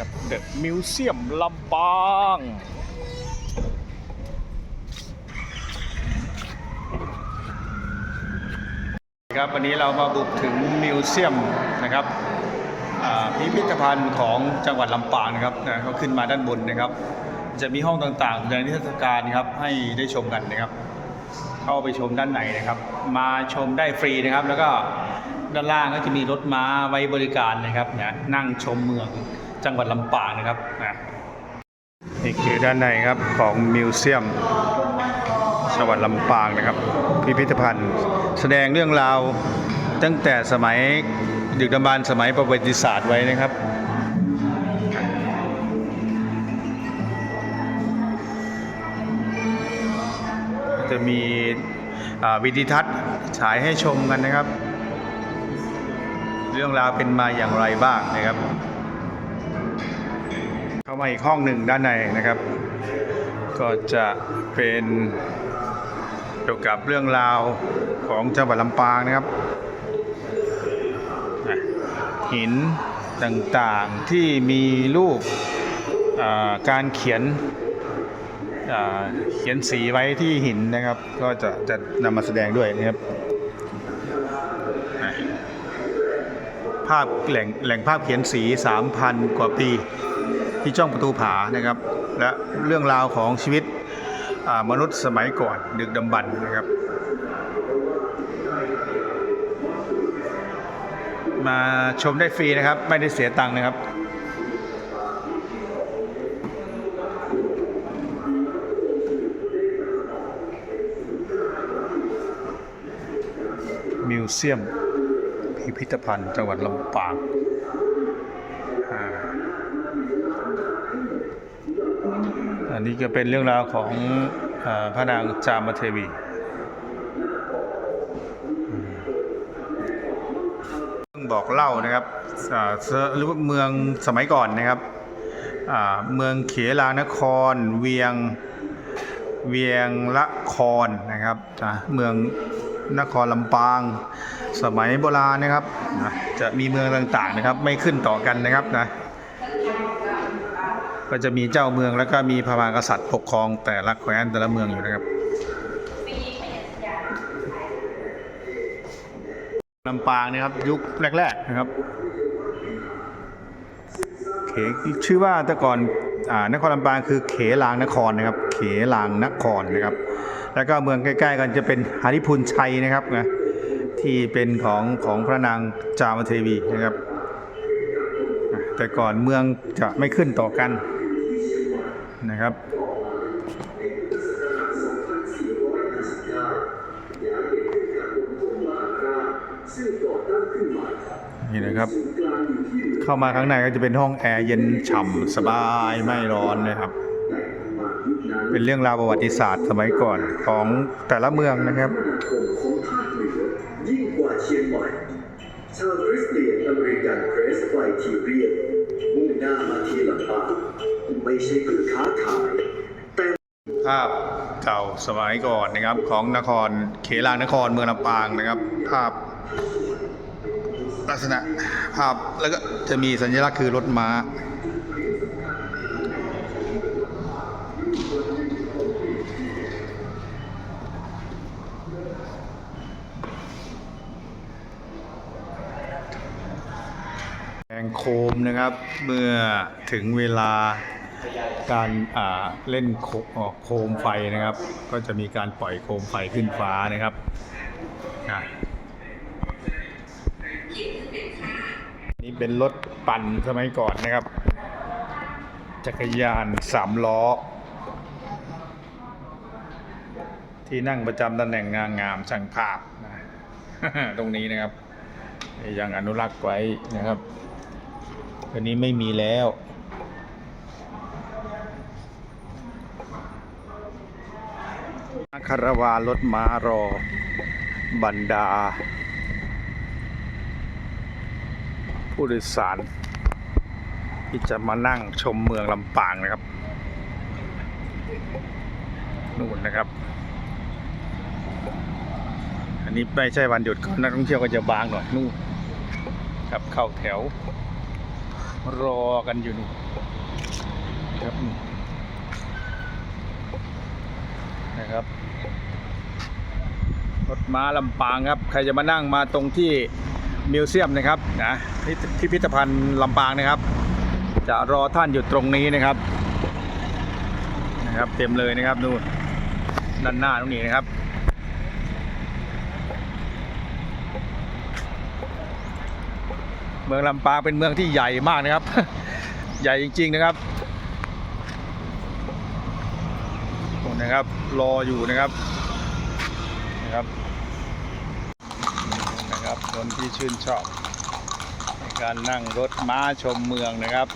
ครับเดอะมิวเซียมลำปางครับวันนี้เรามาบุกถึงมิวเซียมนะครับพิพิธภัณฑ์ของจังหวัดลำปางนะครับนะก็ขึ้นมาด้านบนนะครับ จะมีห้องต่างๆในนิทรรศการครับให้ได้ชมกันนะครับ เข้าไปชมด้านในนะครับ มาชมได้ฟรีนะครับ แล้วก็ด้านล่างก็จะมีรถม้าไว้บริการนะครับนะนั่งชมเมือง จังหวัดลำปางนะครับนะนี่คือด้านในครับของมิวเซียมจังหวัดลำปางนะครับ พิพิธภัณฑ์ แสดงเรื่องราวตั้งแต่สมัยดึกดำบรรสมัยประวัติศาสตร์ไว้นะครับจะมีวิดีทัศน์ฉายให้ชมกันนะครับ เรื่องราวเป็นมาอย่างไรบ้างนะครับ เข้ามาอีกห้องหนึ่งด้านในนะครับ ก็จะเป็นเกี่ยวกับเรื่องราวของจังหวัดลำปางนะครับ หินต่างๆที่มีรูปการเขียนเขียนสีไว้ที่หินนะครับ ก็จะจะนำมาแสดงด้วยนะครับ ภาพแหล่งแหล่งภาพเขียนสี 3,000 กว่าปี ที่จ้องประตูผานะครับ และเรื่องราวของชีวิตมนุษย์สมัยก่อนดึกดำบรรพ์นะครับ มาชมได้ฟรีนะครับ ไม่ได้เสียตังค์นะครับมิวเซียมพิพิธภัณฑ์จังหวัดลำปางอ่า อันนี้ก็เป็นเรื่องราวของอพระนางจามเทวีเรื่องบอกเล่านะครับหรือว่าเมืองสมัยก่อนนะครับเมืองเขลางนคร เวียงเวียงละครนะครับเมืองนครลำปาง สมัยโบราณนะครับจะมีเมืองต่างๆนะครับ ไม่ขึ้นต่อกันนะครับนะ ก็จะมีเจ้าเมืองแล้วก็มีพระมหากษัตริย์ปกครองแต่ละแคว้นแต่ละเมืองอยู่นะครับลำปางนะครับยุคแรก ๆนะครับเขชื่อว่าแต่ก่อนอ่านครลำปางคือเขลางนครนะครับ เขลางนครนะครับ แล้วก็เมืองใกล้ๆกันจะเป็นหาริพุนชัยนะครับนะที่เป็นของของพระนางจามเทวีนะครับ แต่ก่อนเมืองจะไม่ขึ้นต่อกัน นะครับนี่นะครับ เข้ามาข้างในก็จะเป็นห้องแอร์เย็นฉ่ำสบายไม่ร้อนนะครับ เป็นเรื่องราวประวัติศาสตร์สมัยก่อนของแต่ละเมืองนะครับยิ่งกว่าเชียงใหม่ชาวคริสเตียนอเมริกันเพรสไฟทีเรียนมุ่งหน้ามาที่ลำปาง ไม่ใช่เพื่อค้าขายแต่ภาพเก่าสมัยก่อนนะครับของนครเขลางนครเมืองลำปางนะครับ ภาพลักษณะภาพแล้วก็จะมีสัญลักษณ์คือรถม้าแองโคมนะครับ เมื่อถึงเวลา การเล่นโคโคมไฟนะครับ ก็จะมีการปล่อยโคมไฟขึ้นฟ้านะครับนี่เป็นรถปั่นสมัยก่อนนะครับ จักรยานสามล้อ ที่นั่งประจำตำแหน่งงามงามช่างภาพนะตรงนี้นะครับยังอนุรักษ์ไว้นะครับวันนี้ไม่มีแล้ว คารวารถม้ารอบรรดา ผู้โดยสาร ที่จะมานั่งชมเมืองลำปางนะครับนู่นนะครับ อันนี้ไม่ใช่วันหยุดก็นักท่องเที่ยวก็จะบางหน่อยนู่นครับเข้าแถว รอกันอยู่นู่นครับนี่นะ ครับรถม้าลำปางครับ ใครจะมานั่งมาตรงที่มิวเซียมนะครับนะพิพิพิธภัณฑ์ลำปางนะครับ จะรอท่านอยู่ตรงนี้นะครับนะครับ เต็มเลยนะครับนู่นด้านหน้าตรงนี้นะครับเมืองลำปางเป็นเมืองที่ใหญ่มากนะครับ ใหญ่จริง ๆ นะครับนู่น นะครับ รออยู่นะครับนะครับนะครับคนที่ชื่นชอบ ในการนั่งรถม้าชมเมืองนะครับ